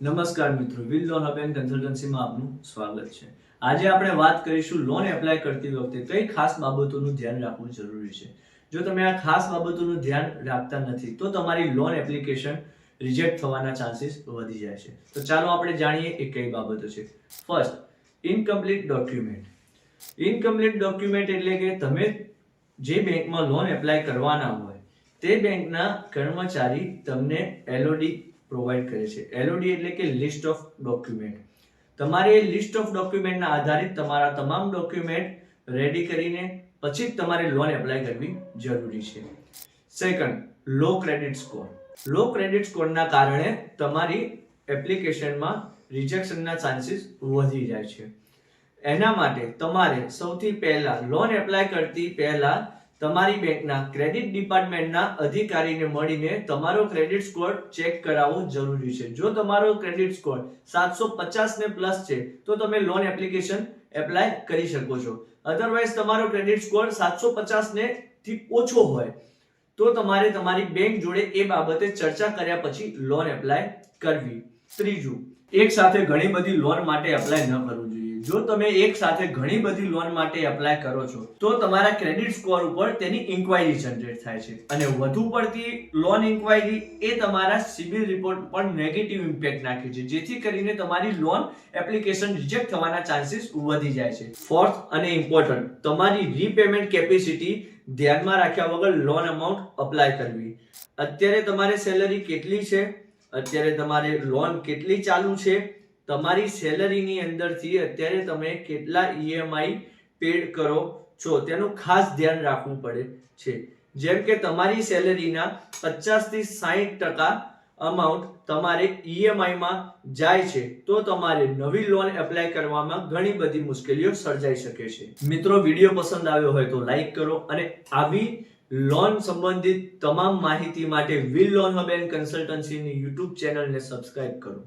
નમસ્કાર મિત્રો will loan up and કન્સલ્ટન્સીમાં આપનું સ્વાગત છે. આજે આપણે વાત કરીશું લોન એપ્લાય કરતી વખતે કઈ ખાસ બાબતોનું ધ્યાન રાખવું જરૂરી છે. જો તમે આ ખાસ બાબતોનું ધ્યાન રાખતા નથી, તો તમારી લોન એપ્લિકેશન રિજેક્ટ થવાના ચાન્સીસ વધી જાય છે. તો ચાલો આપણે જાણીએ એ કઈ બાબતો છે. First incomplete document incomplete document એટલે કે તમે જે બેંકમાં લોન એપ્લાય કરવાના હોય, તે બેંકના કર્મચારી તમને એલઓડી પ્રોવાઈડ કરે છે. એલઓડી એટલે કે લિસ્ટ ઓફ ડોક્યુમેન્ટ તમારે લિસ્ટ ઓફ ડોક્યુમેન્ટના આધારિત તમારા તમામ ડોક્યુમેન્ટ રેડી કરીને પછી જ તમારે લોન એપ્લાય કરવી જરૂરી છે. Second low credit score low credit સ્કોરના કારણે તમારી એપ્લિકેશનમાં રિજેક્શનના ચાન્સીસ વધી જાય છે. એના માટે તમારે સૌથી પહેલાં લોન એપ્લાય કરતી પહેલા તમારી બેંકના ક્રેડિટ ડિપાર્ટમેન્ટના અધિકારીને મળીને તમારો ક્રેડિટ સ્કોર ચેક કરાવવો જરૂરી છે. જો તમારો ક્રેડિટ સ્કોર સાતસો પચાસને પ્લસ છે, તો તમે લોન એપ્લિકેશન એપ્લાય કરી શકો છો. અધરવાઇઝ તમારો ક્રેડિટ સ્કોર સાતસો પચાસ ને થી ઓછો હોય, તો તમારે તમારી બેંક જોડે એ બાબતે ચર્ચા કર્યા પછી લોન એપ્લાય કરવી. ત્રીજું, એક સાથે ઘણી બધી લોન માટે એપ્લાય ન કરવું જોઈએ. જો તમે એક સાથે ઘણી બધી લોન માટે એપ્લાય કરો છો, તો તમારા ક્રેડિટ સ્કોર ઉપર તેની ઇન્ક્વાયરી જનરેટ થાય છે. અને વધુ પડતી લોન ઇન્ક્વાયરી એ તમારા સિબિલ રિપોર્ટ પર નેગેટિવ ઇમ્પેક્ટ નાખે છે, જેથી કરીને તમારી લોન એપ્લિકેશન રિજેક્ટ થવાના ચાન્સીસ વધી જાય છે. ફોર્થ અને ઇમ્પોર્ટન્ટ તમારી રીપેમેન્ટ કેપેસિટી ધ્યાનમાં રાખ્યા વગર લોન અમાઉન્ટ અપ્લાય કરવી. અત્યારે તમારે સેલરી કેટલી છે? અત્યારે તમારે લોન કેટલી ચાલુ છે? તમારી સેલરીની અંદરથી અત્યારે તમે કેટલા ઈએમઆઈ પેડ કરો છો, તેનું ખાસ ધ્યાન રાખવું પડે છે. જેમ કે તમારી સેલરીના પચાસથી સાહીઠ ટકા અમાઉન્ટ તમારે ઈએમઆઈમાં જાય છે, તો તમારે નવી લોન એપ્લાય કરવામાં ઘણી બધી મુશ્કેલીઓ સર્જાઈ શકે છે. મિત્રો, વીડિયો પસંદ આવ્યો હોય તો લાઈક કરો અને આવી લોન સંબંધિત તમામ માહિતી માટે વિલ લોન હબ એન્ડ કન્સલ્ટન્સીની યુટ્યુબ ચેનલને સબસ્ક્રાઇબ કરો.